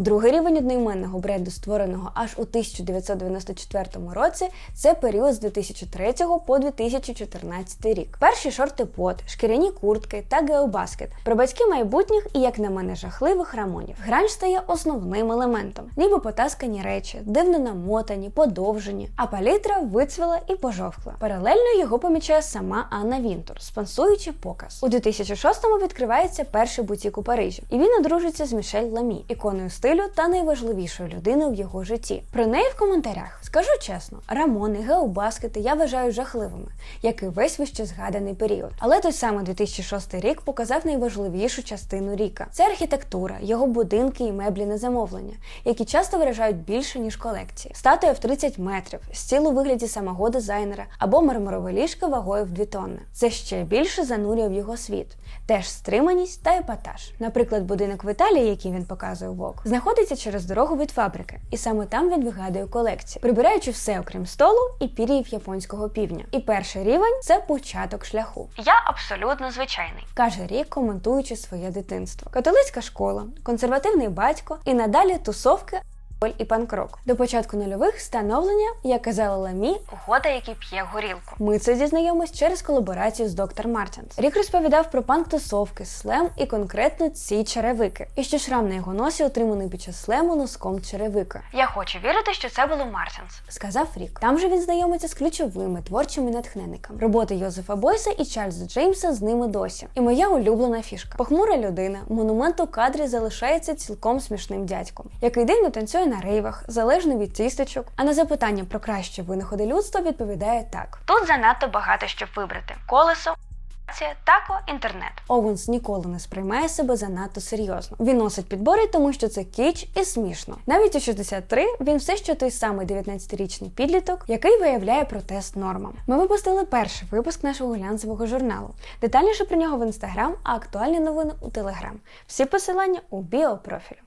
Другий рівень одноіменного бренду, створеного аж у 1994 році, це період з 2003 по 2014 рік. Перші шорти пот, шкіряні куртки та геобаскет про батьки майбутніх і, як на мене, жахливих рамонів. Гранж стає основним елементом, ніби потаскані речі, дивно намотані, подовжені, а палітра вицвіла і пожовкла. Паралельно його помічає сама Анна Вінтур, спонсуючи показ. У 2006-му відкривається перший бутік у Парижі, і він одружиться з Мішель Ламі, іконою стилю та найважливішою людиною в його житті. Про неї в коментарях скажу чесно, рамони, геобаскети я вважаю жахливими, як і весь вище згаданий період. Але той самий 2006 рік показав найважливішу частину ріка: це архітектура, його будинки і меблі на замовлення, які часто виражають більше ніж колекції. Статуя в 30 метрів, стіл у вигляді самого дизайнера або мармурове ліжко вагою в 2 тонни. Це ще більше занурює в його світ. Теж стриманість та епатаж. Наприклад, будинок в Італії, який він показує в ок, знаходиться через дорогу від фабрики, і саме там він вигадує колекцію, прибираючи все окрім столу і пір'їв японського півня. І перший рівень це початок шляху. Я абсолютно звичайний, каже Рік, коментуючи своє дитинство. Католицька школа, консервативний батько і надалі тусовки. І панкрок. До початку нульових встановлення, як казала Ламі, года, який п'є горілку. Ми це дізнаємось через колаборацію з доктор Мартінс. Рік розповідав про панк-тусовки, слем і конкретно ці черевики. І що шрам на його носі отриманий під час слему носком черевика. Я хочу вірити, що це було Мартінс, сказав Рік. Там же він знайомиться з ключовими творчими натхненниками. Роботи Йозефа Бойса і Чарльза Джеймса з ними досі. І моя улюблена фішка. Похмура людина, монумент у кадрі залишається цілком смішним дядьком, який дивно танцює на рейвах, залежно від тістечок. А на запитання про кращі винаходи людства відповідає так: тут занадто багато щоб вибрати: колесо. Тако, інтернет. Оуенс ніколи не сприймає себе занадто серйозно. Він носить підбори, тому що це кіч і смішно. Навіть у 63 він все ще той самий 19-річний підліток, який виявляє протест нормам. Ми випустили перший випуск нашого глянцевого журналу. Детальніше про нього в інстаграм, а актуальні новини у телеграм. Всі посилання у біопрофілі.